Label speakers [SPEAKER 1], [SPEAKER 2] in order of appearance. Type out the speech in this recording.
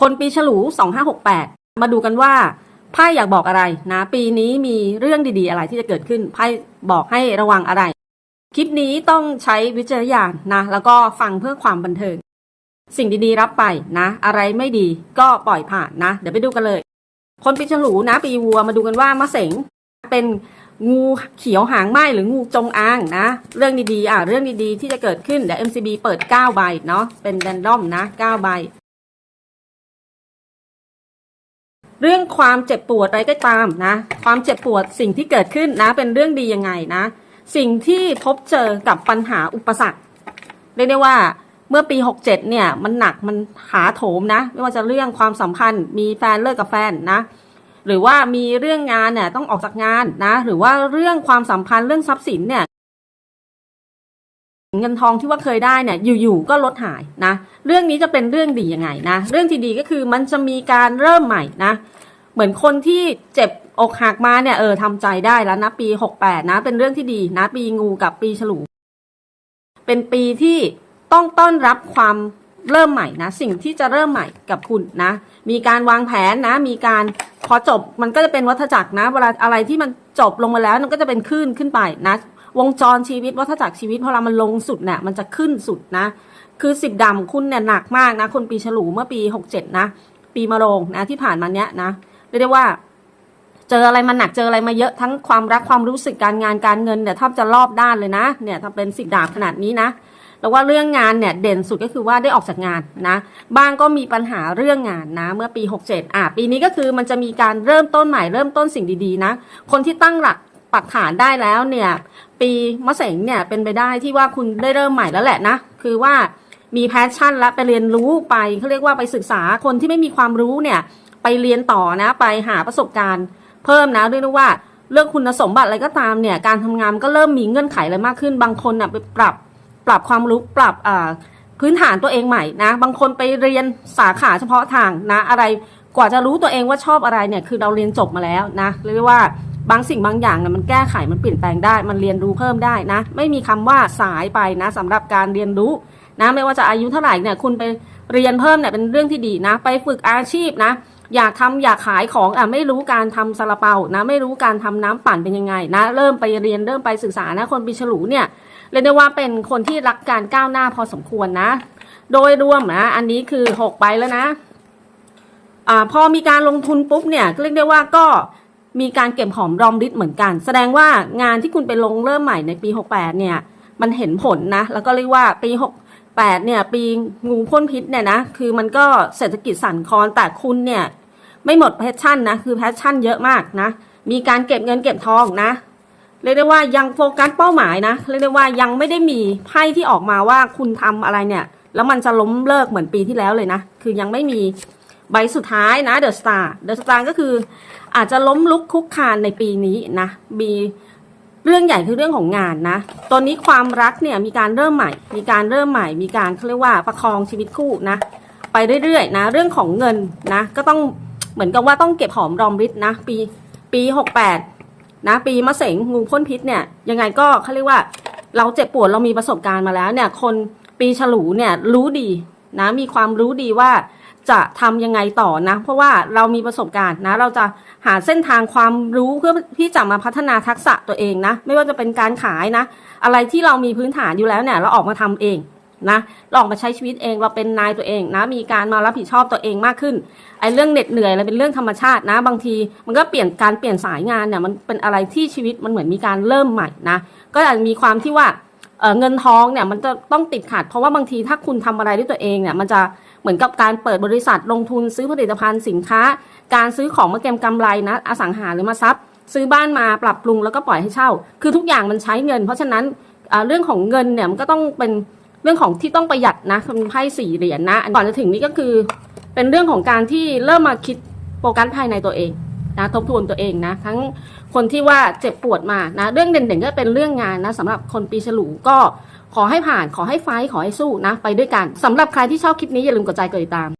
[SPEAKER 1] คนปีฉลู 2568 มาดูกันว่าไพ่อยากบอกอะไรนะ ปีนี้มีเรื่องดีๆอะไรที่จะเกิดขึ้นไพ่บอกให้ระวังอะไร คลิปนี้ต้องใช้วิจารณญาณนะ แล้วก็ฟังเพื่อความบันเทิง สิ่งดีๆรับไปนะ อะไรไม่ดีก็ปล่อยผ่านนะ เดี๋ยวไปดูกันเลย คนปีฉลูนะ ปีวัวมาดูกันว่ามะเสงเป็นงูเขียวหางไหมหรืองูจงอางนะ เรื่องดีๆอะเรื่องดีๆที่จะเกิดขึ้นเดี๋ยว MCB เปิด 9 ใบเนาะเป็นแรนดอมนะ 9 ใบ เรื่องความเจ็บปวดอะไรก็ตามนะ ความเจ็บปวดสิ่งที่เกิดขึ้นนะ เป็นเรื่องดียังไงนะ สิ่งที่พบเจอกับปัญหาอุปสรรคเรียกได้ว่าเมื่อปี 67 เนี่ย มันหนักมันหาโถมนะ ไม่ว่าจะเรื่องความสัมพันธ์ มีแฟนเลิกกับแฟนนะ หรือว่ามีเรื่องงานเนี่ยต้องออกจากงานนะ หรือว่าเรื่องความสัมพันธ์เรื่องทรัพย์สินเนี่ย เงินทองที่ว่าเคยได้เนี่ยอยู่ๆก็ลดหายนะ เรื่องนี้จะเป็นเรื่องดียังไงนะ เรื่องที่ดีก็คือมันจะมีการเริ่มใหม่นะ เหมือนคนที่เจ็บอกหักมาเนี่ยเออทำใจได้แล้วนะ ปี 68 นะ เป็นเรื่องที่ดีนะ ปีงูกับปีฉลูเป็นปีที่ต้องต้อนรับความเริ่มใหม่นะ สิ่งที่จะเริ่มใหม่กับคุณนะ มีการวางแผนนะ มีการพอจบมันก็จะเป็นวัฏจักรนะเวลาอะไรที่มันจบลงมาแล้วมันก็จะเป็นขึ้นขึ้นไปนะ วงจรชีวิตวัฏจักรชีวิตพอเรามันลงสุดเนี่ยมันจะขึ้นสุดนะ คือสิบดำคุณเนี่ยหนักมากนะ คนปีฉลูเมื่อปีหกเจ็ดนะ ปีมะโรงนะที่ผ่านมาเนี้ยนะเรียกได้ว่า เจออะไรมาหนักเจออะไรมาเยอะทั้งความรักความรู้สึกการงานการเงินเนี่ยแทบจะรอบด้านเลยนะ เนี่ยถ้าเป็นสิบดาบขนาดนี้นะแล้วว่าเรื่องงานเนี่ยเด่นสุดก็คือว่าได้ออกจากงานนะบ้างก็มีปัญหาเรื่องงานนะเมื่อปี 67อะปีนี้ก็คือมันจะมีการเริ่มต้นใหม่เริ่มต้นสิ่งดีๆนะคนที่ตั้งหลัก ปักฐานได้แล้วเนี่ย ปีมะเสงเนี่ยเป็นไปได้ที่ว่าคุณได้เริ่มใหม่แล้วแหละนะ คือว่ามีแพชชั่นและไปเรียนรู้ไปเขาเรียกว่าไปศึกษาคนที่ไม่มีความรู้เนี่ยไปเรียนต่อนะไปหาประสบการณ์ เพิ่มนะเรียกได้ว่าเรื่องคุณสมบัติอะไรก็ตามเนี่ยการทำงานก็เริ่มมีเงื่อนไขอะไรมากขึ้น บางคนอะไปปรับปรับความรู้ปรับพื้นฐานตัวเองใหม่นะ บางคนไปเรียนสาขาเฉพาะทางนะ อะไรกว่าจะรู้ตัวเองว่าชอบอะไรเนี่ยคือเราเรียนจบมาแล้วนะเรียกว่า บางสิ่งบางอย่างเนี่ยมันแก้ไขมันเปลี่ยนแปลงได้ มันเรียนรู้เพิ่มได้นะ ไม่มีคำว่าสายไปนะสำหรับการเรียนรู้นะไม่ว่าจะอายุเท่าไหร่เนี่ยคุณไปเรียนเพิ่มเนี่ยเป็นเรื่องที่ดีนะ ไปฝึกอาชีพนะ อยากทำอยากขายของอะไม่รู้การทำซาลาเปานะ ไม่รู้การทำน้ำปั่นเป็นยังไงนะ เริ่มไปเรียนเริ่มไปศึกษานะ คนปีฉลูเนี่ยเรียกได้ว่าเป็นคนที่รักการก้าวหน้าพอสมควรนะ โดยรวมนะอันนี้คือหกใบแล้วนะอ่าพอมีการลงทุนปุ๊บเนี่ยเรียกได้ว่าก็ มีการเก็บหอมรอมริบเหมือนกัน แสดงว่างานที่คุณไปลงเริ่มใหม่ในปี 68 เนี่ย มันเห็นผลนะ แล้วก็เรียกว่าปี 68 เนี่ย ปีงูพ่นพิษเนี่ยนะ คือมันก็เศรษฐกิจสั่นคลอนแต่คุณเนี่ย ไม่หมดแพชชั่นนะ คือแพชชั่นเยอะมากนะ มีการเก็บเงินเก็บทองนะเรียกได้ว่ายังโฟกัสเป้าหมายนะเรียกได้ว่ายังไม่ได้มีไพ่ที่ออกมาว่าคุณทำอะไรเนี่ย แล้วมันจะล้มเลิกเหมือนปีที่แล้วเลยนะ คือยังไม่มี ใบสุดท้ายนะเดอะสตาร์เดอะสตาร์ก็คืออาจจะล้มลุกคุกคานในปีนี้นะมีเรื่องใหญ่คือเรื่องของงานนะตอนนี้ความรักเนี่ยมีการเริ่มใหม่ มีการเริ่มใหม่ มีการเขาเรียกว่าประคองชีวิตคู่นะ ไปเรื่อยๆนะ เรื่องของเงินนะ ก็ต้องเหมือนกับว่าต้องเก็บหอมรอมริบนะ ปีปีหกแปดนะ ปีมะเสงงูพ่นพิษเนี่ยยังไงก็เขาเรียกว่าเราเจ็บปวดเรามีประสบการณ์มาแล้วเนี่ย คนปีฉลูเนี่ยรู้ดีนะ มีความรู้ดีว่า จะทำยังไงต่อนะ เพราะว่าเรามีประสบการณ์นะ เราจะหาเส้นทางความรู้เพื่อที่จะมาพัฒนาทักษะตัวเองนะ ไม่ว่าจะเป็นการขายนะ อะไรที่เรามีพื้นฐานอยู่แล้วเนี่ย เราออกมาทำเองนะเราออกมาใช้ชีวิตเองเราเป็นนายตัวเองนะ มีการมารับผิดชอบตัวเองมากขึ้นไอ้เรื่องเหน็ดเหนื่อยอะไรเป็นเรื่องธรรมชาตินะ บางที มันก็เปลี่ยนการเปลี่ยนสายงานเนี่ยมันเป็นอะไรที่ชีวิตมันเหมือนมีการเริ่มใหม่นะ ก็อาจจะมีความที่ว่า เเงินทองเนี่ยมันจะต้องติดขัด เพราะว่าบางทีถ้าคุณทำอะไรด้วยตัวเองเนี่ยมันจะเหมือนกับการเปิดบริษัทลงทุนซื้อผลิตภัณฑ์สินค้า การซื้อของมาเก็งกำไรนะอสังหาหรือมาทรัพย์ ซื้อบ้านมาปรับปรุงแล้วก็ปล่อยให้เช่า คือทุกอย่างมันใช้เงิน เพราะฉะนั้นเรื่องของเงินเนี่ยมันก็ต้องเป็นเรื่องของที่ต้องประหยัดนะคุณไพ่สี่เหรียญนะก่อนจะถึงนี้ก็คือ เป็นเรื่องของการที่เริ่มมาคิดโฟกัสภายในตัวเอง นะทบทวนตัวเองนะ ทั้งคนที่ว่าเจ็บปวดมานะเรื่องเด่นๆก็เป็นเรื่องงานนะสำหรับคนปีฉลูก็ขอให้ผ่านขอให้ไฟขอให้สู้นะ ไปด้วยกันสำหรับใครที่ชอบคลิปนี้อย่าลืมกดใจกดติดตาม